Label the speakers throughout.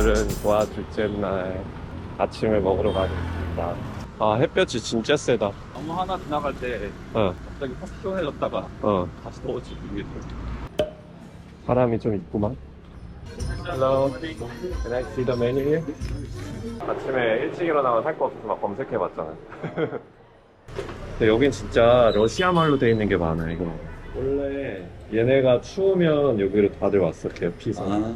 Speaker 1: 오늘은 고아 둘째 날 아침을 먹으러 가겠습니다. 아 햇볕이 진짜 세다.
Speaker 2: 나무 하나 지나갈 때
Speaker 1: 어,
Speaker 2: 갑자기 확 시원해졌다가
Speaker 1: 어.
Speaker 2: 다시 더워지고 이게
Speaker 1: 바람이 좀 있구만. Hello. Can I see the menu here? 아침에 일찍 일어나면 살 거 없어서 막 검색해봤잖아. 근데 여긴 진짜 러시아 말로 돼 있는 게 많아, 이거. 원래 얘네가 추우면 여기로 다들 왔어, 걔 피서.
Speaker 2: 아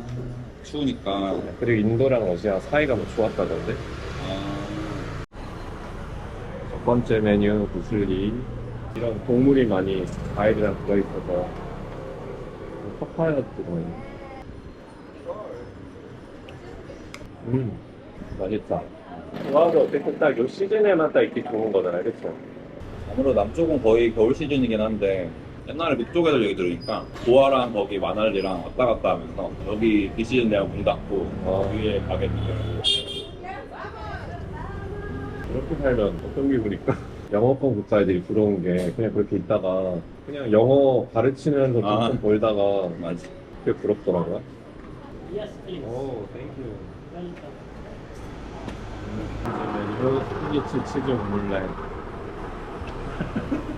Speaker 2: 추우니까
Speaker 1: 그리고 인도랑 러시아 사이가 뭐 좋았다던데?
Speaker 2: 아,
Speaker 1: 첫 번째 메뉴 무슬리. 이런 동물이 많이 과일이랑 들어있어서 파파야 들어있네. 음, 맛있다. 좋아도 어쨌든 딱 요 시즌에만 딱 있기 좋은 거잖아, 그쵸?
Speaker 2: 아무래도 남쪽은 거의 겨울 시즌이긴 한데 옛날에 북쪽 애들 얘기 들으니까 고아랑 거기 마날리랑 왔다 갔다 하면서 여기 비시즌 내가 문 닫고
Speaker 1: 어.
Speaker 2: 위에 가게 되더라고
Speaker 1: 이렇게 살면 어떤 기분일까? 영어권 국가 애들이 부러운 게 그냥 그렇게 있다가 그냥 영어 가르치면서 좀,
Speaker 2: 아.
Speaker 1: 좀 벌다가
Speaker 2: 맞지
Speaker 1: 그게 부럽더라고요.
Speaker 3: Yes, please.
Speaker 1: 오, 땡큐.
Speaker 3: Welcome.
Speaker 1: 메뉴 스피게치 치즈 오믈렛.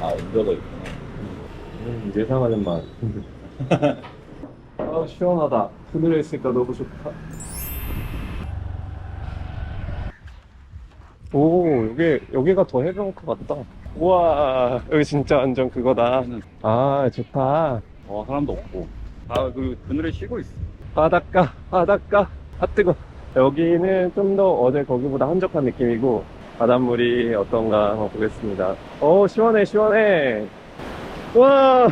Speaker 2: 아 온도가 있구나
Speaker 1: 음, 예상하는 맛. 아, 시원하다. 그늘에 있으니까 너무 좋다. 오, 여기, 여기가 더 해변가 같다. 우와, 여기 진짜 완전 그거다. 아, 좋다.
Speaker 2: 어 사람도 없고 아그 그늘에 쉬고 있어
Speaker 1: 바닷가, 바닷가. 아, 뜨거. 여기는 좀 더 어제 거기보다 한적한 느낌이고, 바닷물이 어떤가 한번 보겠습니다. 오, 시원해, 시원해. 와!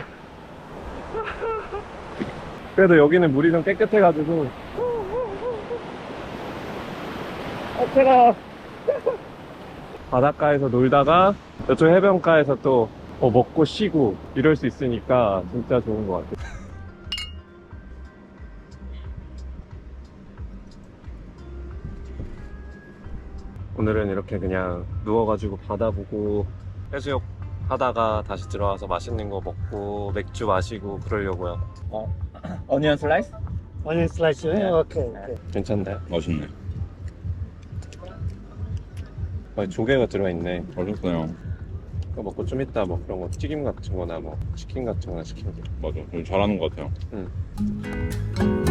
Speaker 1: 그래도 여기는 물이 좀 깨끗해가지고. 아, 차가 바닷가에서 놀다가 이쪽 해변가에서 또 어, 먹고 쉬고 이럴 수 있으니까 진짜 좋은 것 같아요. 오늘은 이렇게 그냥 누워가지고 바다 보고 해수욕 하다가 다시 들어와서 맛있는 거 먹고 맥주 마시고 그러려고요.
Speaker 2: 어니언 슬라이스?
Speaker 3: Onion slice, eh? Okay, okay.
Speaker 1: 괜찮나요?
Speaker 2: 맛있네
Speaker 1: 아, 조개가 들어있네.
Speaker 2: 맛있어요
Speaker 1: 그거 먹고 좀 이따 뭐 그런 거 튀김 같은 거나 뭐 치킨 같은 거나 시키면 돼.
Speaker 2: 맞아 좀 잘하는 것 같아요
Speaker 1: 온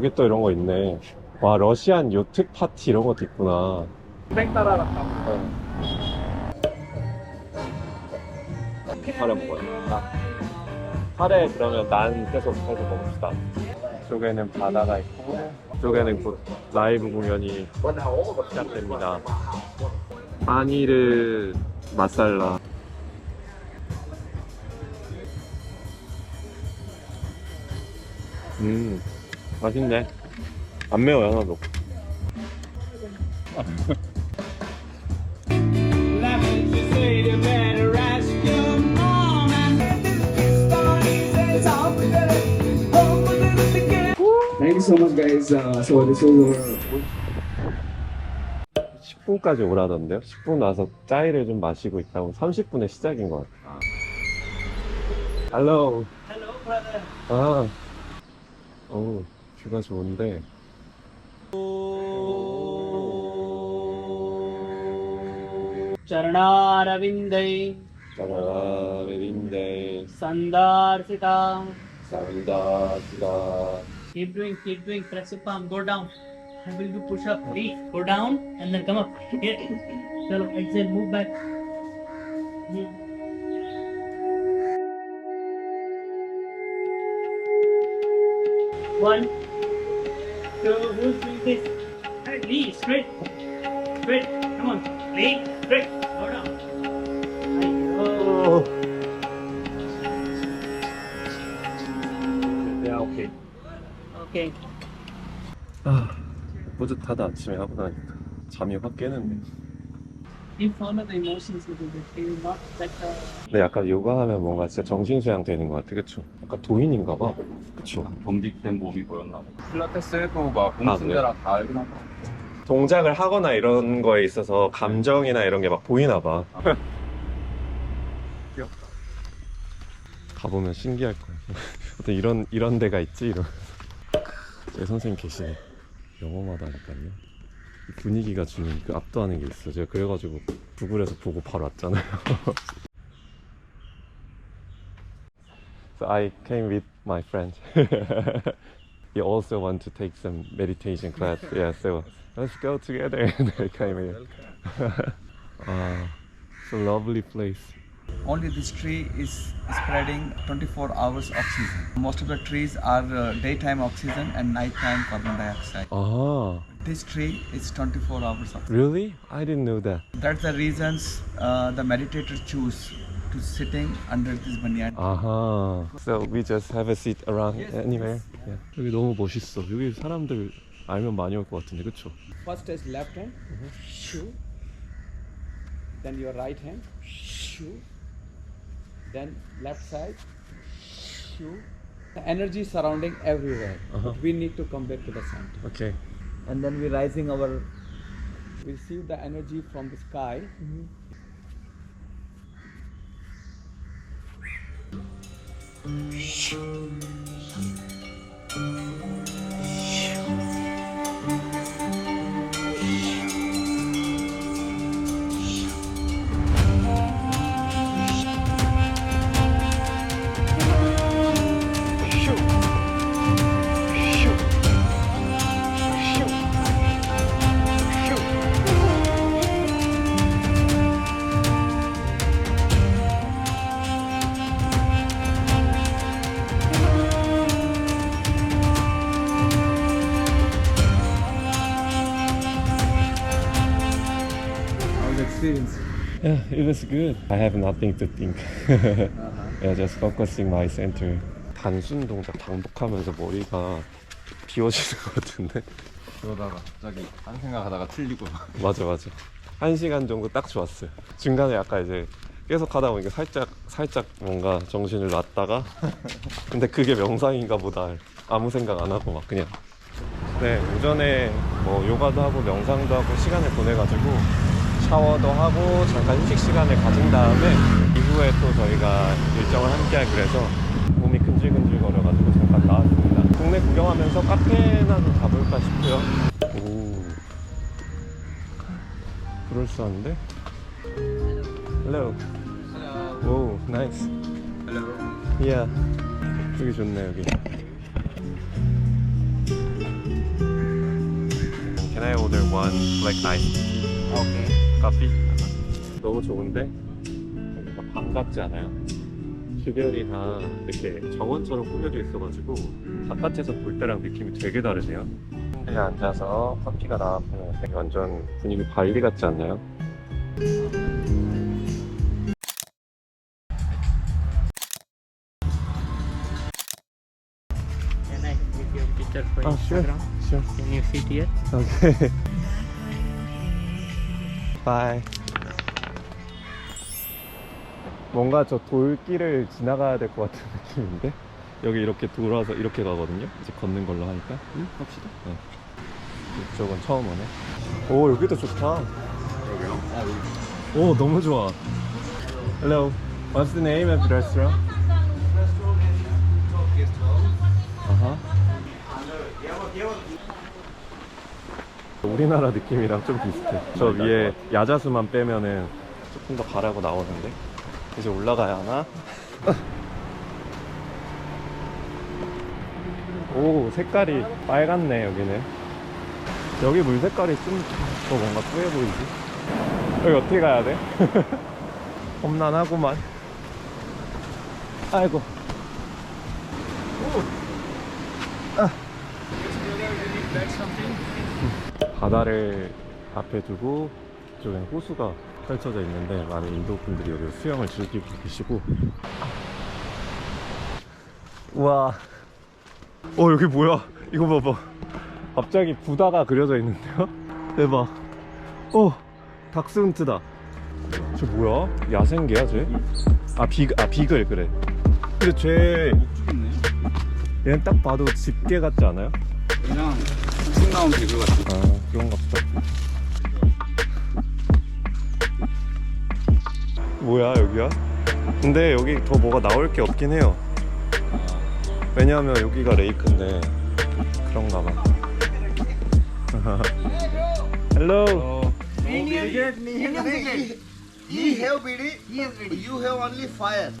Speaker 1: 여기 또 이런 거 있네. 와 러시안 요트 파티 이런 것도 있구나.
Speaker 2: 땡 따라라
Speaker 1: 카레 먹어요. 아, 카레 그러면 난 계속 해서 먹읍시다. 이쪽에는 바다가 있고 이쪽에는 곧 라이브 공연이 시작됩니다. 파니르 마살라. 음 맛있네 안 매워요 하나도
Speaker 4: Thank you so much, guys. Uh, so this was our
Speaker 1: 10분까지 오라던데요? 10분 와서 짜이를 좀 마시고 있다고 30분에 시작인 것 같아요. Hello.
Speaker 3: Hello, brother.
Speaker 1: 아, 뷰가 좋은데.
Speaker 3: चरणारविन्दै
Speaker 1: 짜라레린데
Speaker 3: सन्दार्शिता
Speaker 1: 쌀다시다.
Speaker 3: Keep doing, keep doing. Press your palm. Go down. I will do push up. Three. Go down and then come up. Here. Chalo, exhale. Move back. Hmm. One. Two. Who's doing this? Hey, Lee, straight. Straight. Come on. Lee, straight. Go down. Ayyo.
Speaker 1: 야, 오케이.
Speaker 3: Okay.
Speaker 1: 아, 뿌듯하다. 아침에 하고 나니까. 잠이 확 깨는데.
Speaker 3: You follow the emotions a little bit. You will not let the
Speaker 1: 근데 약간 요가하면 뭔가 진짜 정신수양 되는 것 같아. 그쵸? 약간 도인인가 봐. 그쵸?
Speaker 2: 경직된 몸이 보였나 봐. 필라테스 해도 막
Speaker 1: 아,
Speaker 2: 공순대랑 다 알긴 하고.
Speaker 1: 동작을 하거나 이런 거에 있어서 감정이나 이런 게 막 보이나 봐.
Speaker 2: 귀엽다.
Speaker 1: 가보면 신기할 거야. 어떤 이런 이런 데가 있지 이런. 제 선생님 계시네. 영어마다니까요. 분위기가 주는 그 압도하는 게 있어. 제가 그래가지고 구글에서 보고 바로 왔잖아요. so I came with my friend. he also want to take some meditation class. Yeah, so let's go together. And I came here. Ah, it's a lovely place.
Speaker 5: Only this tree is spreading 24 hours oxygen. Most of the trees are uh, daytime oxygen and nighttime carbon dioxide.
Speaker 1: Ah,
Speaker 5: This tree is 24 hours oxygen.
Speaker 1: really? I didn't know that.
Speaker 5: That's the reasons uh, the meditator choose to sitting under this banyan.
Speaker 1: 아하. So we just have a seat around
Speaker 5: Yes,
Speaker 1: anywhere.
Speaker 5: yes.
Speaker 1: Yeah. 여기 너무 멋있어. 여기 사람들 알면 많이 올 것 같은데, 그쵸?
Speaker 5: First is left hand, shoo. Then your right hand, shoo. Then left side, shoo. The energy surrounding everywhere.
Speaker 1: Uh-huh.
Speaker 5: But we need to come back to the center.
Speaker 1: Okay.
Speaker 5: and then we're rising our we receive the energy from the sky. Our
Speaker 1: it was good. I have nothing to think. yeah, just focusing my center. 단순 동작 반복하면서 머리가 비워지는 것 같은데?
Speaker 2: 그러다가 갑자기 한 생각하다가 틀리고.
Speaker 1: 맞아, 맞아. 한 시간 정도 딱 좋았어요. 중간에 약간 이제 계속 하다 보니까 살짝, 살짝 뭔가 정신을 놨다가 근데 그게 명상인가 보다. 아무 생각 안 하고 막 그냥. 네, 오전에 뭐 요가도 하고 명상도 하고 시간을 보내가지고 샤워도 하고 잠깐 휴식 시간을 가진 다음에 이후에 또 저희가 일정을 함께 하기로 해서 몸이 근질근질 거려가지고 잠깐 나왔습니다. 동네 구경하면서 카페나 좀 가볼까 싶고요. 오. 그럴싸한데? Hello. 오, nice.
Speaker 5: hello
Speaker 1: Yeah. 여기 좋네, 여기. Can I order one black ice
Speaker 5: okay
Speaker 1: coffee? 너무 좋은데? 여기가 방 같지 않아요? 주변이 다 이렇게 정원처럼 꾸며져 있어가지고 바깥에서 볼 때랑 느낌이 되게 다르네요. 침대에 앉아서 커피가 나왔고 완전 분위기 발리 같지 않나요?
Speaker 3: Can I give you a picture for
Speaker 1: sure.
Speaker 3: Instagram?
Speaker 1: Sure.
Speaker 3: Can you sit here?
Speaker 1: Okay. Bye. 뭔가 저 돌길을 지나가야 될 것 같은 느낌인데 여기 이렇게 돌아서 이렇게 가거든요. 이제 걷는 걸로 하니까. 응, 갑시다. 네. 이쪽은 처음 오네. 오 여기도 좋다.
Speaker 2: 여기요? 아, 여기.
Speaker 1: 오 너무 좋아. Hello. What's the name of the restaurant? Uh 우리나라 느낌이랑 좀 비슷해. 저 위에 야자수만 빼면은 조금 더 가라고 나오는데 이제 올라가야 하나? 오 색깔이 빨갛네 여기는. 여기 물 색깔이 좀 더 뭔가 뿌해 보이지? 여기 어떻게 가야 돼? 험난하구만. 아이고. 바다를 앞에 두고 이쪽엔 호수가 펼쳐져 있는데 많은 인도 분들이 여기 수영을 즐기고 계시고. 우와. 어 여기 뭐야? 이거 봐봐. 갑자기 부다가 그려져 있는데요? 대박. 어 닥스훈트다. 저 뭐야? 야생개야 쟤아 비글 아 비글 그래. 근데 쟤. 얘는 딱 봐도 집게 같지 않아요?
Speaker 2: 그냥 쑥 나온 개그 같아.
Speaker 1: 아 그런가 보다 뭐야 여기야? 근데 여기 더 뭐가 나올 게 없긴 해요 왜냐하면 여기가 레이크인데 그런가 봐 헬로
Speaker 6: He have bidi, you have only fire.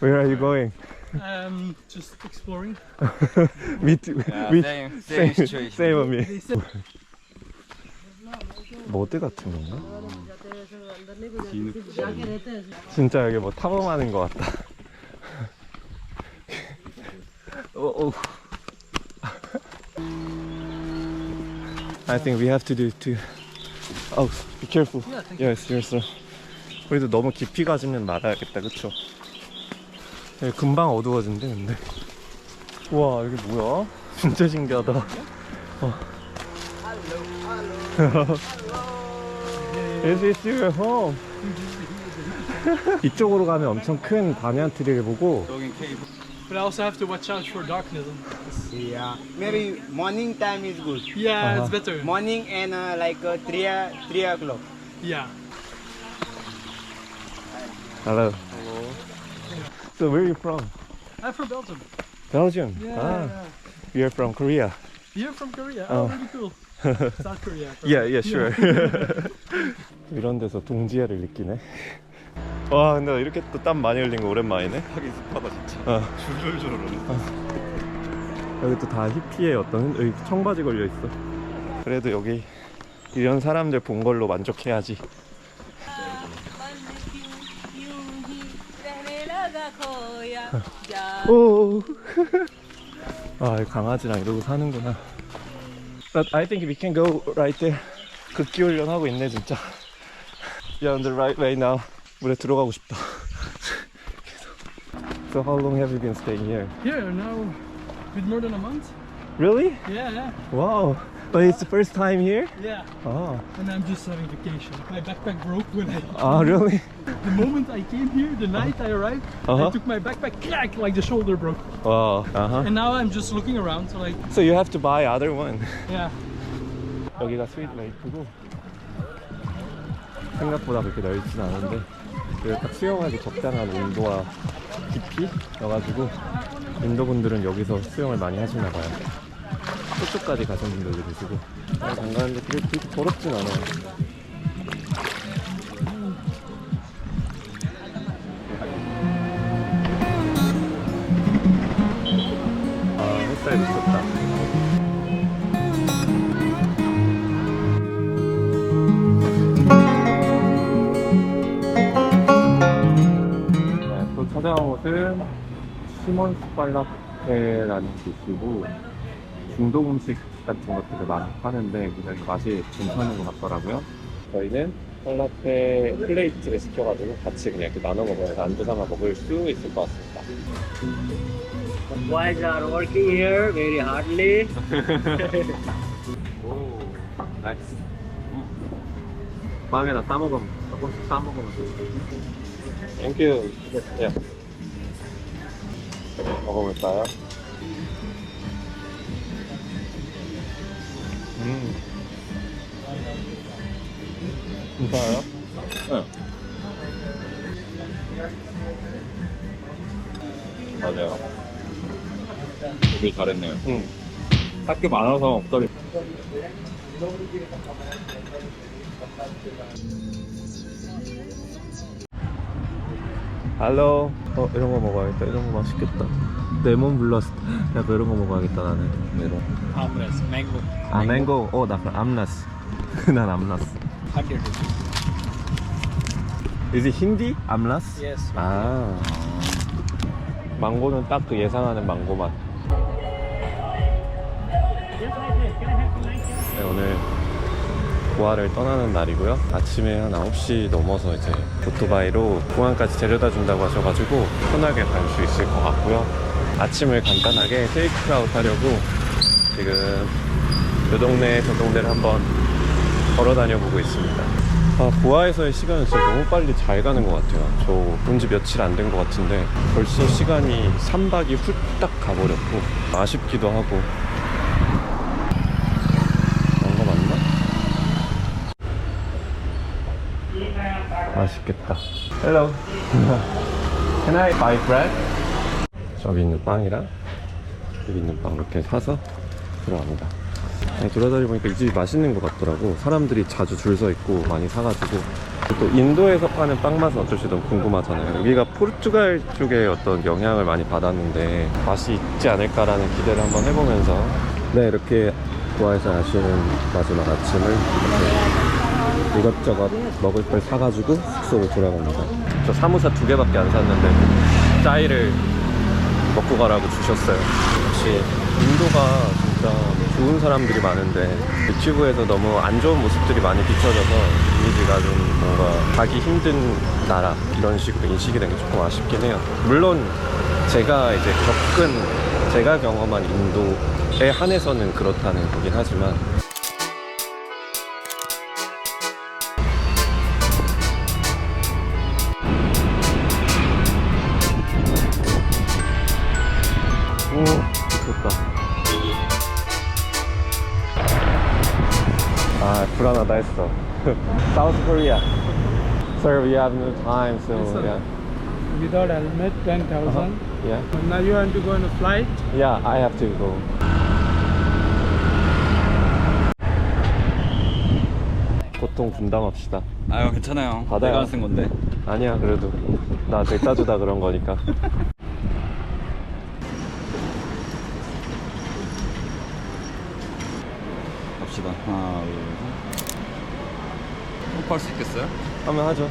Speaker 1: Where are you going?
Speaker 3: Um, just exploring.
Speaker 1: Me too. Me-
Speaker 7: same, same situation.
Speaker 1: same on me. 머드 같은 건가? 진짜 여기 뭐 탐험하는 것 같다. 오, 오. I think we have to do to. Oh, be careful. Yes, yes, sir. 우리도 너무 깊이 가지는 말아야겠다, 그쵸? 여기 금방 어두워진대, 근데. 우와, 여기 뭐야? 진짜 신기하다. 어. Is this your home? 이쪽으로 가면 엄청 큰 바니안 트리를 보고.
Speaker 3: But I also have to watch out for darkness.
Speaker 6: Yeah. Maybe morning time is good.
Speaker 3: Yeah, it's better.
Speaker 6: Morning and uh, like uh, three uh, three o'clock.
Speaker 3: Yeah.
Speaker 1: Hello. So where are you from?
Speaker 3: I'm from Belgium.
Speaker 1: Belgium.
Speaker 3: Yeah,
Speaker 1: ah,
Speaker 3: yeah.
Speaker 1: are from Korea.
Speaker 3: You're from Korea.
Speaker 1: Oh.
Speaker 3: Oh, really cool. South Korea.
Speaker 1: Yeah, yeah, sure. 이런 데서 동지애를 느끼네. 와, 근데 나 이렇게 또 땀 많이 흘린 거 오랜만이네.
Speaker 2: 하긴 습하다 진짜.
Speaker 1: 어.
Speaker 2: 줄줄줄 흐르네.
Speaker 1: 여기 또 다 히피의 어떤 여기 청바지 걸려 있어. 그래도 여기 이런 사람들 본 걸로 만족해야지.
Speaker 8: 거야.
Speaker 1: 오. 아, 강아지랑 이러고 사는구나. But I think we can go right there. 극기훈련 하고 있네 진짜. Yeah, on the right way now. 물에 들어가고 싶다. so how long have you been staying here?
Speaker 3: Here now, with more than a month.
Speaker 1: Really?
Speaker 3: Yeah. yeah.
Speaker 1: Wow. But it's the first time here?
Speaker 3: yeah.
Speaker 1: Ah,
Speaker 3: And I'm just having vacation. My backpack broke when I.
Speaker 1: ah really?
Speaker 3: The moment I came here, the night I arrived,
Speaker 1: Uh-huh.
Speaker 3: I took my backpack, crack, like the shoulder broke.
Speaker 1: Wow. Uh-huh.
Speaker 3: And now I'm just looking around, so like,
Speaker 1: So you have to buy other one.
Speaker 3: yeah.
Speaker 1: 여기가 스윗 레이크고 생각보다 그렇게 넓진 않은데 그딱 수영하기 적당한 온도와 깊이여가지고 인도분들은 여기서 수영을 많이 하시나 봐요. 저쪽까지 가신 분들도 계시고 안 가는데 그게 그렇게 더럽진 않아요. 아 햇살 미쳤다. 네, 또 찾아온 곳은 시몬 스 팔라페라는 곳이고 중동 음식 같은 것들을 많이 파는데 굉장히 맛이 괜찮은 것 같더라고요. 저희는 팔라페 플레이트를 시켜가지고 같이 그냥 이렇게 나눠 먹으면서 안주 삼아 먹을 수 있을 것 같습니다.
Speaker 3: Boys are working here very hardly.
Speaker 1: 오, 나이스. 빵에다 싸먹으면 조금씩 싸먹으면 돼. 땡큐. 예. 먹어볼까요? 음. 괜찮아요?
Speaker 2: 응. 맞아요. 되게 잘했네요.
Speaker 1: 응.
Speaker 2: 학교 많아서 없더리.
Speaker 1: 할로. 어 이런 거 먹어야겠다. 이런 거 맛있겠다. 레몬 블러스트. 약간 이런 거 먹어야겠다 나는. 메론.
Speaker 5: Amras, mango.
Speaker 1: 아 맹고. 어나 암나스. 난 암나스.
Speaker 5: 100 rupees.
Speaker 1: Is it 힌디? 암나스?
Speaker 5: Yes.
Speaker 1: 아. 망고는 딱 그 예상하는 망고 맛. 네, 오늘 고아를 떠나는 날이고요. 아침에 한 9시 넘어서 이제 오토바이로 공항까지 데려다 준다고 하셔가지고 편하게 갈 수 있을 것 같고요. 아침을 간단하게 테이크아웃 하려고 지금 요 동네 저 동네를 한번 걸어 다녀보고 있습니다. 아, 고아에서의 시간은 진짜 너무 빨리 잘 가는 것 같아요. 저온지 며칠 안 된 것 같은데 벌써 시간이 3박이 훌딱 가버렸고 아쉽기도 하고 거 맞나? 맛있겠다. Hello. Can I buy bread? 저기 있는 빵이랑 여기 있는 빵 이렇게 사서 들어갑니다. 돌아다니 보니까 이 집이 맛있는 것 같더라고. 사람들이 자주 줄 서 있고 많이 사가지고. 또 인도에서 파는 빵 맛은 어쩔지 너무 궁금하잖아요. 여기가 포르투갈 쪽에 어떤 영향을 많이 받았는데 맛이 있지 않을까라는 기대를 한번 해보면서 네 이렇게 고아에서 아쉬운 마지막 아침을 이렇게 이것저것 먹을 걸 사가지고 숙소로 돌아갑니다. 저 사무사 두 개밖에 안 샀는데 짜이를 먹고 가라고 주셨어요. 역시 인도가 진짜 좋은 사람들이 많은데 유튜브에서 너무 안 좋은 모습들이 많이 비춰져서 이미지가 좀 뭔가 가기 힘든 나라 이런 식으로 인식이 된 게 조금 아쉽긴 해요. 물론 제가 이제 겪은 제가 경험한 인도에 한해서는 그렇다는 거긴 하지만 아 불안하다 했어. South Korea. Sir, we have no time, so yeah.
Speaker 7: Without helmet, 10,000.
Speaker 1: Yeah.
Speaker 7: Now you want to go on a flight?
Speaker 1: Yeah, I have to go. 고통 분담합시다.
Speaker 2: 아유 괜찮아요.
Speaker 1: 받아요.
Speaker 2: 내가 쓴 건데.
Speaker 1: 아니야, 그래도 나 냈다 주다 그런 거니까.
Speaker 2: 갑시다. 하나, 둘, 셋. 호흡할 수 있겠어요?
Speaker 1: 하면 하죠.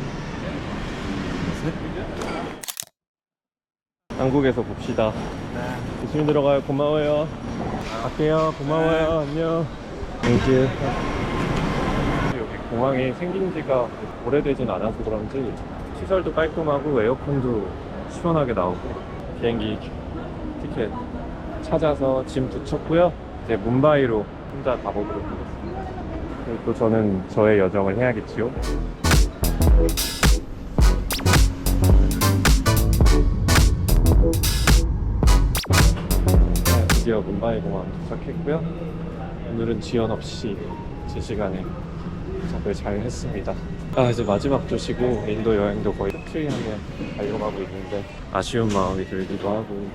Speaker 1: 한국에서 봅시다. 조심히 들어가요. 고마워요. 갈게요. 고마워요. 안녕. 땡큐. 여기 공항이 생긴 지가 오래되진 않아서 그런지 시설도 깔끔하고 에어컨도 시원하게 나오고 비행기 티켓 찾아서 짐 붙였고요. 이제 뭄바이로 혼자 가보도록 하겠습니다. 또 저는 저의 여정을 해야겠지요. 네, 드디어 문바이 공항 도착했고요. 오늘은 지연 없이 제 시간에 도착을 잘 했습니다. 아 이제 마지막 도시고 인도 여행도 거의 끝을 향해 달려가고 있는데 아쉬운 마음이 들기도 하고